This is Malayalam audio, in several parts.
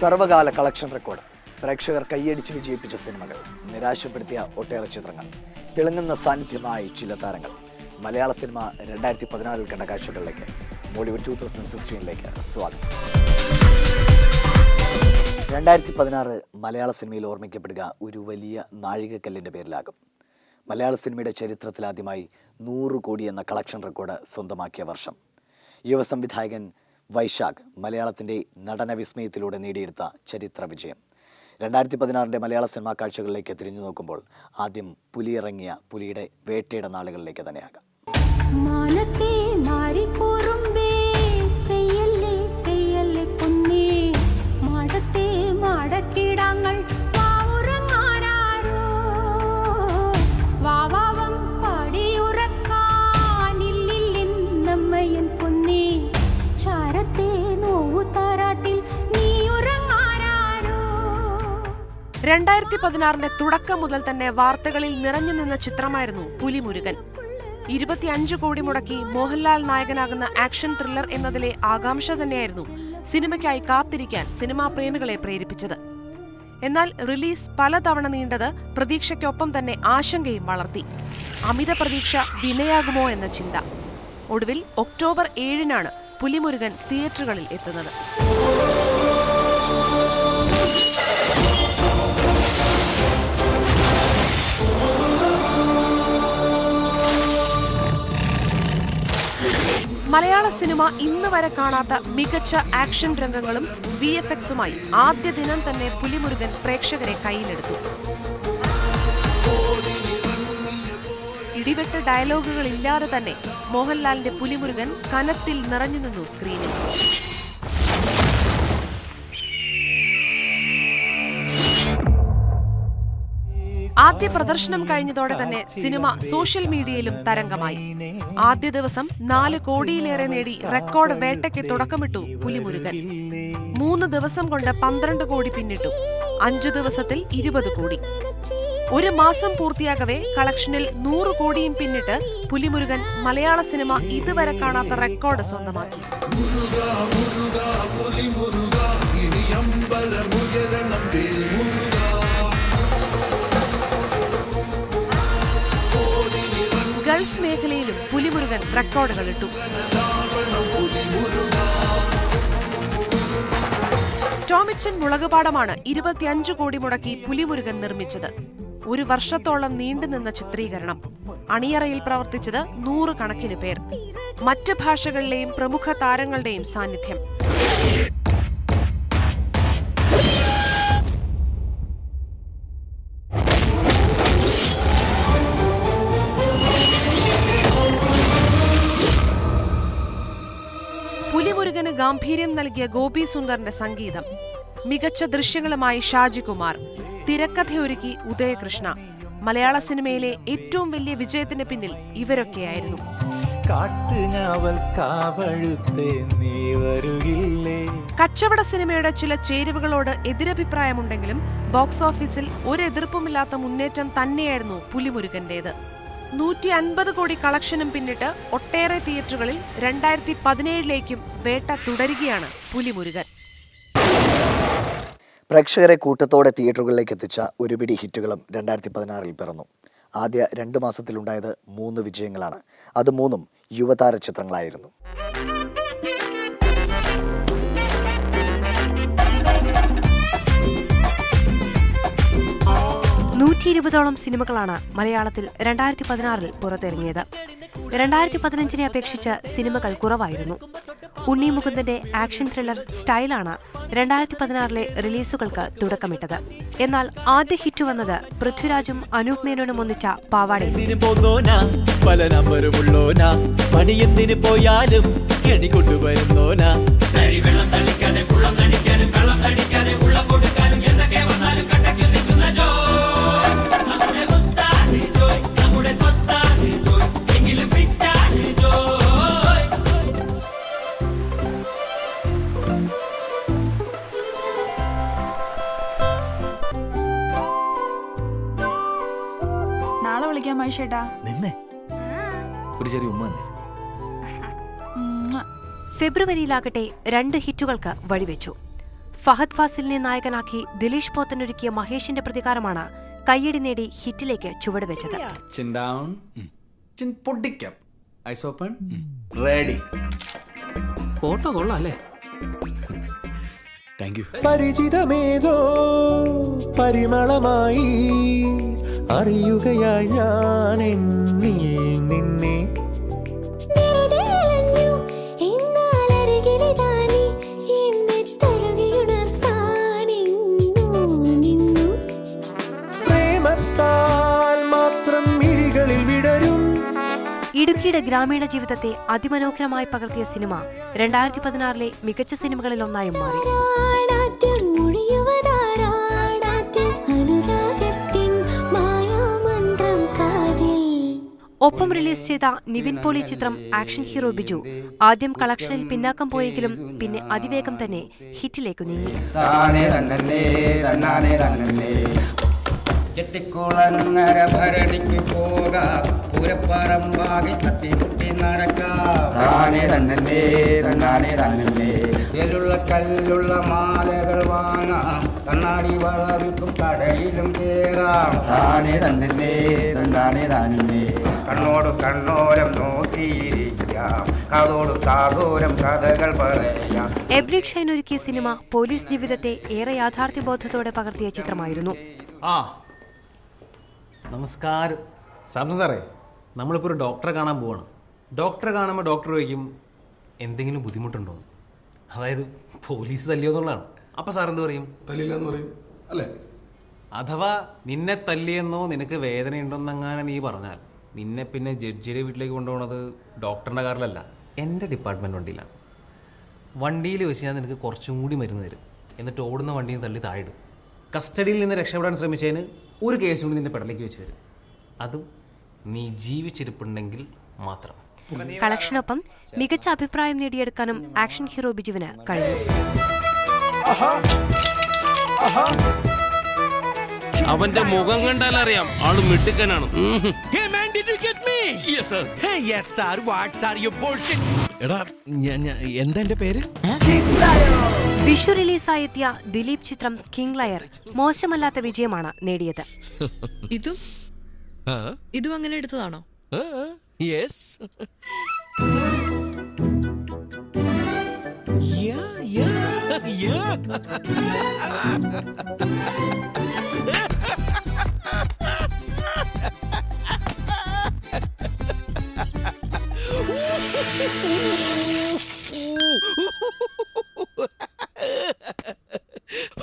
സർവകാല കളക്ഷൻ റെക്കോർഡ്. പ്രേക്ഷകർ കൈയടിച്ച് വിജയിപ്പിച്ച സിനിമകൾ നിരാശപ്പെടുത്തിയ ഒട്ടേറെ ചിത്രങ്ങൾ തിളങ്ങുന്ന സാന്നിധ്യമായി ചില താരങ്ങൾ. മലയാള സിനിമ രണ്ടായിരത്തി പതിനാലിൽ കണ്ട കാഴ്ചകളിലേക്ക് ബോളിവുഡ് ടൂ തൗസൻഡ് സിക്സ്റ്റീനിലേക്ക് സ്വാഗതം. രണ്ടായിരത്തി പതിനാറ് മലയാള സിനിമയിൽ ഓർമ്മിക്കപ്പെടുക ഒരു വലിയ നാഴികക്കല്ലിന്റെ പേരിലാകും. മലയാള സിനിമയുടെ ചരിത്രത്തിലാദ്യമായി നൂറ് കോടി എന്ന കളക്ഷൻ റെക്കോർഡ് സ്വന്തമാക്കിയ വർഷം. യുവ സംവിധായകൻ വൈശാഖ് മലയാളത്തിന്റെ നടന വിസ്മയത്തിലൂടെ നേടിയെടുത്ത ചരിത്ര വിജയം. രണ്ടായിരത്തി പതിനാറിന്റെ മലയാള സിനിമാ കാഴ്ചകളിലേക്ക് തിരിഞ്ഞു നോക്കുമ്പോൾ ആദ്യം പുലിയിറങ്ങിയ പുലിയുടെ വേട്ടയുടെ നാളുകളിലേക്ക് തന്നെയാകാം. രണ്ടായിരത്തി പതിനാറിന്റെ തുടക്കം മുതൽ തന്നെ വാർത്തകളിൽ നിറഞ്ഞു നിന്ന ചിത്രമായിരുന്നു പുലിമുരുകൻ. ഇരുപത്തിയഞ്ച് കോടി മുടക്കി മോഹൻലാൽ നായകനാകുന്ന ആക്ഷൻ ത്രില്ലർ എന്നതിലെ ആകാംക്ഷ തന്നെയായിരുന്നു സിനിമയ്ക്കായി കാത്തിരിക്കാൻ സിനിമാ പ്രേമികളെ പ്രേരിപ്പിച്ചത്. എന്നാൽ റിലീസ് പലതവണ നീണ്ടത് പ്രതീക്ഷയ്ക്കൊപ്പം തന്നെ ആശങ്കയും വളർത്തി. അമിത പ്രതീക്ഷ വിനയാകുമോ എന്ന ചിന്ത. ഒടുവിൽ ഒക്ടോബർ ഏഴിനാണ് പുലിമുരുകൻ തിയേറ്ററുകളിൽ എത്തുന്നത്. മലയാള സിനിമ ഇന്ന് വരെ കാണാത്ത മികച്ച ആക്ഷൻ രംഗങ്ങളും വി എഫ് എക്സുമായി ആദ്യ ദിനം തന്നെ പുലിമുരുകൻ പ്രേക്ഷകരെ കയ്യിലെടുത്തു. ഇടിവെട്ട ഡയലോഗുകൾ ഇല്ലാതെ തന്നെ മോഹൻലാലിന്റെ പുലിമുരുകൻ കനത്തിൽ നിറഞ്ഞു നിന്നു സ്ക്രീനിൽ. ആദ്യ പ്രദർശനം കഴിഞ്ഞതോടെ തന്നെ സിനിമ സോഷ്യൽ മീഡിയയിലും തരംഗമായി. ആദ്യ ദിവസം നാല് കോടിയിലേറെ നേടി റെക്കോർഡ് വേട്ടയ്ക്ക് തുടക്കമിട്ടു പുലിമുരുകൻ. മൂന്ന് ദിവസം കൊണ്ട് പന്ത്രണ്ട് കോടി പിന്നിട്ടു. അഞ്ചു ദിവസത്തിൽ ഇരുപത് കോടി. ഒരു മാസം പൂർത്തിയാകവേ കളക്ഷനിൽ നൂറ് കോടിയും പിന്നിട്ട് പുലിമുരുകൻ മലയാള സിനിമ ഇതുവരെ കാണാത്ത റെക്കോർഡ് സ്വന്തമാക്കി. റെക്കോർഡുകൾ ഇട്ടു ടോമിച്ചൻ മുളകുപാടമാണ് ഇരുപത്തിയഞ്ച് കോടി മുടക്കി പുലിമുരുകൻ നിർമ്മിച്ചത്. ഒരു വർഷത്തോളം നീണ്ടുനിന്ന ചിത്രീകരണം. അണിയറയിൽ പ്രവർത്തിച്ചത് നൂറുകണക്കിന് പേർ. മറ്റ് ഭാഷകളിലെയും പ്രമുഖ താരങ്ങളുടെയും സാന്നിധ്യം. ഗാംഭീര്യം നൽകിയ ഗോപി സുന്ദറിന്റെ സംഗീതം മികച്ച ദൃശ്യങ്ങളുമായി ഷാജികുമാർ തിരക്കഥയൊരുക്കി ഉദയകൃഷ്ണ. മലയാള സിനിമയിലെ ഏറ്റവും വലിയ വിജയത്തിന് പിന്നിൽ ഇവരൊക്കെയായിരുന്നു. കച്ചവട സിനിമയുടെ ചില ചേരുവകളോട് എതിരഭിപ്രായമുണ്ടെങ്കിലും ബോക്സ് ഓഫീസിൽ ഒരു എതിർപ്പുമില്ലാത്ത മുന്നേറ്റം തന്നെയായിരുന്നു പുലിമുരുകന്റേത്. നൂറ്റി അൻപത് കോടി കളക്ഷനും പിന്നിട്ട് ഒട്ടേറെ തിയേറ്ററുകളിൽ രണ്ടായിരത്തി പതിനേഴിലേക്കും വേട്ട തുടരുകയാണ് പുലിമുരുകൻ. പ്രേക്ഷകരെ കൂട്ടത്തോടെ തിയേറ്ററുകളിലേക്ക് എത്തിച്ച ഒരുപിടി ഹിറ്റുകളും രണ്ടായിരത്തി പതിനാറിൽ പിറന്നു. ആദ്യ രണ്ട് മാസത്തിലുണ്ടായത് മൂന്ന് വിജയങ്ങളാണ്. അത് മൂന്നും യുവതാര ചിത്രങ്ങളായിരുന്നു നൂറ്റി ഇരുപതോളം സിനിമകളാണ് മലയാളത്തിൽ രണ്ടായിരത്തി പതിനാറിൽ പുറത്തിറങ്ങിയത്. രണ്ടായിരത്തി പതിനഞ്ചിനെ അപേക്ഷിച്ച് സിനിമകൾ കുറവായിരുന്നു. ഉണ്ണി മുകുന്ദന്റെ ആക്ഷൻ ത്രില്ലർ സ്റ്റൈലാണ് രണ്ടായിരത്തി പതിനാറിലെ റിലീസുകൾക്ക് തുടക്കമിട്ടത്. എന്നാൽ ആദ്യ ഹിറ്റ് വന്നത് പൃഥ്വിരാജും അനൂപ് മേനോനും ഒന്നിച്ച പാവാടെ പോയാലും കെണി കൊണ്ടുവരുന്നോനാ? വെള്ളം തളിക്കാതെ ഫുള്ളം തടിക്കാനും വെള്ളം തടിക്കാതെ ഉള്ളം കൊടുക്കാനും എന്തൊക്കെ വന്നാലും മഹേഷേട്ടാ നിന്നെ? ഒരു ചെറിയ ഉമ്മ തന്നെ ഫെബ്രുവരിയിലാകട്ടെ രണ്ട് ഹിറ്റുകൾക്ക് വഴിവെച്ചു. ഫഹദ് ഫാസിലിനെ നായകനാക്കി ദിലീഷ് പോത്തൻ ഒരുക്കിയ മഹേഷിന്റെ പ്രതികാരമാണ് കയ്യടി നേടി ഹിറ്റിലേക്ക് ചുവട് വെച്ചത് ഫോട്ടോ കൊള്ളാം അല്ലേ? Thank you പരിചിതമേതോ പരിമളമായി. അറിയുകയായി ഞാൻ എന്നിൽ നിന്നെ. ഇടുക്കിയുടെ ഗ്രാമീണ ജീവിതത്തെ അതിമനോഹരമായി പകർത്തിയ സിനിമ രണ്ടായിരത്തി പതിനാറിലെ മികച്ച സിനിമകളിൽ ഒന്നായും മാറി ഒപ്പം റിലീസ് ചെയ്ത നിവിൻ പോളി ചിത്രം ആക്ഷൻ ഹീറോ ബിജു. ആദ്യം കളക്ഷനിൽ പിന്നാക്കം പോയെങ്കിലും പിന്നെ അതിവേഗം തന്നെ ഹിറ്റിലേക്ക് നീങ്ങി. താനേ തന്നെ തന്നാനേ തന്നെ ചെട്ടിക്കുളങ്ങര ഭരണിക്ക് പോകാം. പൂരപ്പറമ്പാകി തട്ടിമുട്ടി നടക്കാം. താനേ തന്നാനേ കല്ലുള്ള മാലകൾ വാങ്ങാം. കണ്ണാടി വളവിക്കും കടയിലും കേറാം. താനേ തന്നെ തന്നാനേ തന്നെ കണ്ണോട് കണ്ണോരം നോക്കിയിരിക്കാം. കാതോട് കാതോരം കഥകൾ പറയാം. എബ്രിക് ഷൈൻ ഒരുക്കിയ സിനിമ പോലീസ് ജീവിതത്തെ ഏറെ യാഥാർത്ഥ്യബോധത്തോടെ പകർത്തിയ ചിത്രമായിരുന്നു. ആ നമസ്കാരം. സാംസൺ സാറേ നമ്മളിപ്പോൾ ഒരു ഡോക്ടറെ കാണാൻ പോവാണ്. ഡോക്ടറെ കാണുമ്പോൾ ഡോക്ടർ ചോദിക്കും എന്തെങ്കിലും ബുദ്ധിമുട്ടുണ്ടോ? അതായത് പോലീസ് തല്ലിയോ എന്നുള്ളതാണ്. അപ്പോൾ സാർ എന്ത് പറയും? തല്ലില്ല എന്ന് പറയും. അല്ലേ? അഥവാ നിന്നെ തല്ലിയെന്നോ നിനക്ക് വേദനയുണ്ടെന്നെങ്ങാനും നീ പറഞ്ഞാൽ നിന്നെ പിന്നെ ജഡ്ജിയുടെ വീട്ടിലേക്ക് കൊണ്ടുപോകുന്നത് ഡോക്ടറിന്റെ കാറിലല്ല. എന്റെ ഡിപ്പാർട്ട്മെന്റ് വണ്ടിയിലാണ് വണ്ടിയിൽ വെച്ച് ഞാൻ നിനക്ക് കുറച്ചും കൂടി മരുന്ന് തരും. എന്നിട്ട് ഓടുന്ന വണ്ടിയിൽ തള്ളി താഴിടും കസ്റ്റഡിയിൽ നിന്ന് രക്ഷപ്പെടാൻ ശ്രമിച്ചതിന് ഒരു കേസ് കൂടി നിന്റെ പെടലേക്ക് വെച്ച് തരും. അതും നീ ജീവിച്ചിരിപ്പുണ്ടെങ്കിൽ മാത്രം. കളക്ഷനൊപ്പം മികച്ച അഭിപ്രായം നേടിയെടുക്കാനും ആക്ഷൻ ഹീറോ ബിജുവിന് കഴിഞ്ഞു. അവന്റെ മുഖം കണ്ടാൽ അറിയാം ആൾ മിടുക്കനാണ്. Hey man, did you get me? Yes sir. Hey yes sir. What sir? You എടാ ഞാൻ എന്താ എന്റെ പേര്? വിഷു റിലീസായെത്തിയ ദിലീപ് ചിത്രം കിങ് ലയർ മോശമല്ലാത്ത വിജയമാണ് നേടിയത്. ഇതും? ഇതും അങ്ങനെ എടുത്തതാണോ? Yes Yuck!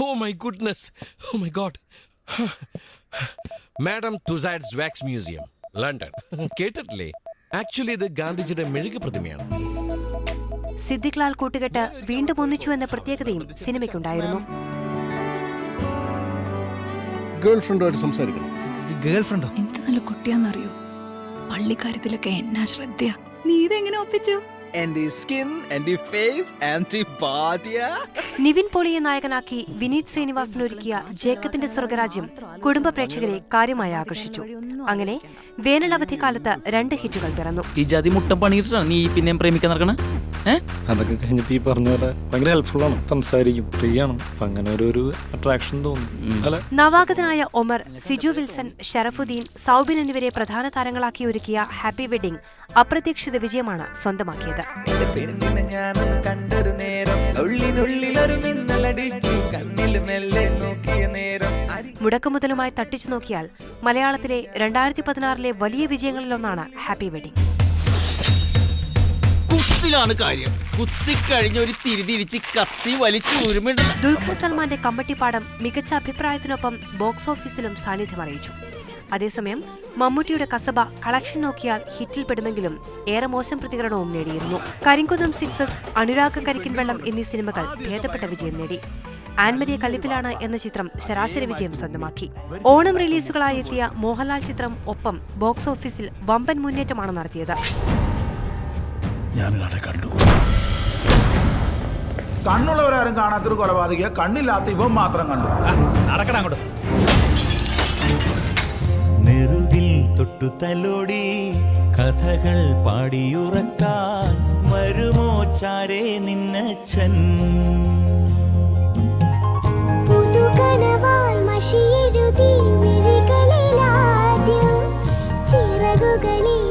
oh my goodness! Oh my god! Madame Tussauds wax museum London actually ആക്ച്വലി ഇത് ഗാന്ധിജിയുടെ മെഴുകു പ്രതിമയാണ് സിദ്ദിഖ് ലാൽ കൂട്ടുകെട്ട് വീണ്ടും ഒന്നിച്ചു എന്ന പ്രത്യേകതയും സിനിമയ്ക്കുണ്ടായിരുന്നു. ഗേൾ ഫ്രണ്ടുമായിട്ട് സംസാരിക്കണം. ഗേൾ ഫ്രണ്ടോ എന്ത് നല്ല കുട്ടിയാന്നറിയോ? പള്ളിക്കാര്യത്തിലൊക്കെ എന്നാ ശ്രദ്ധയാ. നീ ഇതെങ്ങനെ ഒപ്പിച്ചു? നിവിൻ പോളിയെ നായകനാക്കി വിനീത് ശ്രീനിവാസൻ ഒരുക്കിയ ജേക്കബിന്റെ സ്വർഗരാജ്യം കുടുംബ പ്രേക്ഷകരെ കാര്യമായി ആകർഷിച്ചു. അങ്ങനെ വേനൽ അവധിക്കാലത്ത് രണ്ട് ഹിറ്റുകൾ പിറന്നു. ഈ ജാതി മുട്ടം പണിയിട്ടാണ് നീ പിന്നെയും പ്രേമിക്കാൻ നടക്കണ? അതൊക്കെ കഴിഞ്ഞിട്ട് ഈ പറഞ്ഞ പോലെ ഭയങ്കര ഹെൽപ്ഫുൾ ആണ്. സംസാരിക്കും ഫ്രീ ആണ്. അപ്പൊ അങ്ങനെ ഒരു ഒരു അട്രാക്ഷൻ തോന്നി. അല്ലെ? നവാഗതനായ ഒമർ സിജു വിൽസൺ ഷറഫുദ്ദീൻ സൗബിൻ എന്നിവരെ പ്രധാന താരങ്ങളാക്കി ഒരുക്കിയ ഹാപ്പി വെഡിംഗ് അപ്രതീക്ഷിത വിജയമാണ് സ്വന്തമാക്കിയത്. മുടക്കുമുതലുമായി തട്ടിച്ചു നോക്കിയാൽ മലയാളത്തിലെ രണ്ടായിരത്തി പതിനാറിലെ വലിയ വിജയങ്ങളിലൊന്നാണ് ഹാപ്പി വെഡിംഗ് കുത്തിലാണ് കാര്യം. കുത്തിക്കഴിഞ്ഞ ഒരു തിരിതിരിച്ച് കത്തി വലിച്ചു ഊരുമിണ്ടല്ല ദുൽഖർ സൽമാന്റെ കമ്പട്ടിപ്പാടം മികച്ച അഭിപ്രായത്തിനൊപ്പം ബോക്സ് ഓഫീസിലും സാന്നിധ്യം അറിയിച്ചു. അതേസമയം മമ്മൂട്ടിയുടെ കസബ കളക്ഷൻ നോക്കിയാൽ ഹിറ്റിൽ ഹിറ്റിൽപ്പെടുമെങ്കിലും ഏറെ മോശം പ്രതികരണവും നേടിയിരുന്നു. കരിങ്കുന്നം സിക്സസ് അനുരാഗ് കരിക്കിൻ വെള്ളം എന്നീ സിനിമകൾ ഭേദപ്പെട്ട വിജയം നേടി. ആൻമരിയ കലിപ്പിലാണ് എന്ന ചിത്രം ശരാശരി വിജയം സ്വന്തമാക്കി. ഓണം റിലീസുകളായി എത്തിയ മോഹൻലാൽ ചിത്രം ഒപ്പം ബോക്സ് ഓഫീസിൽ വമ്പൻ മുന്നേറ്റമാണ് നടത്തിയത്. ഞാൻ കാണെ കണ്ടു. കണ്ണുള്ളവരാരും കാണാത്തൊരു കൊലപാതകിയെ കണ്ണില്ലാത്ത ഇവൻ മാത്രം കണ്ടു. നടക്കണം അങ്ങോട്ട്. നെറുകിൽ തൊട്ടു തലോടി കഥകൾ പാടിയുറക്കാൻ മരുമോച്ചാരേ നിന്നച്ഛൻ? പുതുകണവാൽ മഷിയെഴുതി ചിറകുകളിൽ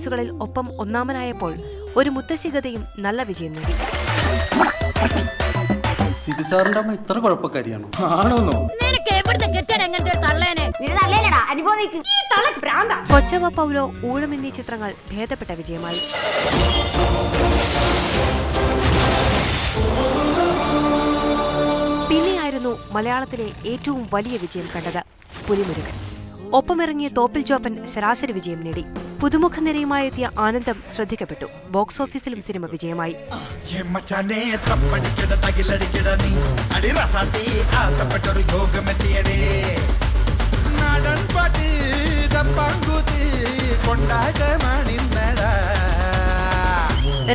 റിലീസുകളിൽ ഒപ്പം ഒന്നാമനായപ്പോൾ ഒരു മുത്തശ്ശിഗതയും നല്ല വിജയം നേടി. സിബി സാറിന്റെ അമ്മ ഇത്ര കുഴപ്പക്കാരിയാണോ? ആണോന്നോ? കൊച്ചവ പൗലോ ഊഴം എന്നീ ചിത്രങ്ങൾ ഭേദപ്പെട്ട വിജയമായി. പിന്നെയായിരുന്നു മലയാളത്തിലെ ഏറ്റവും വലിയ വിജയം കണ്ടത് പുലിമുരുകൻ. ഒപ്പമിറങ്ങിയ തോപ്പിൽ ജോപ്പൻ ശരാശരി വിജയം നേടി. പുതുമുഖ നിരയുമായി എത്തിയ ആനന്ദം ശ്രദ്ധിക്കപ്പെട്ടു. ബോക്സ് ഓഫീസിലും സിനിമ വിജയമായി.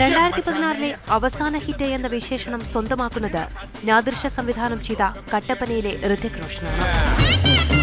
രണ്ടായിരത്തി പതിനാറിലെ അവസാന ഹിറ്റ് എന്ന വിശേഷണം സ്വന്തമാക്കുന്നത് നാദൃശ്യ സംവിധാനം ചെയ്ത കട്ടപ്പനയിലെ ഋതിക് റോഷനാണ്.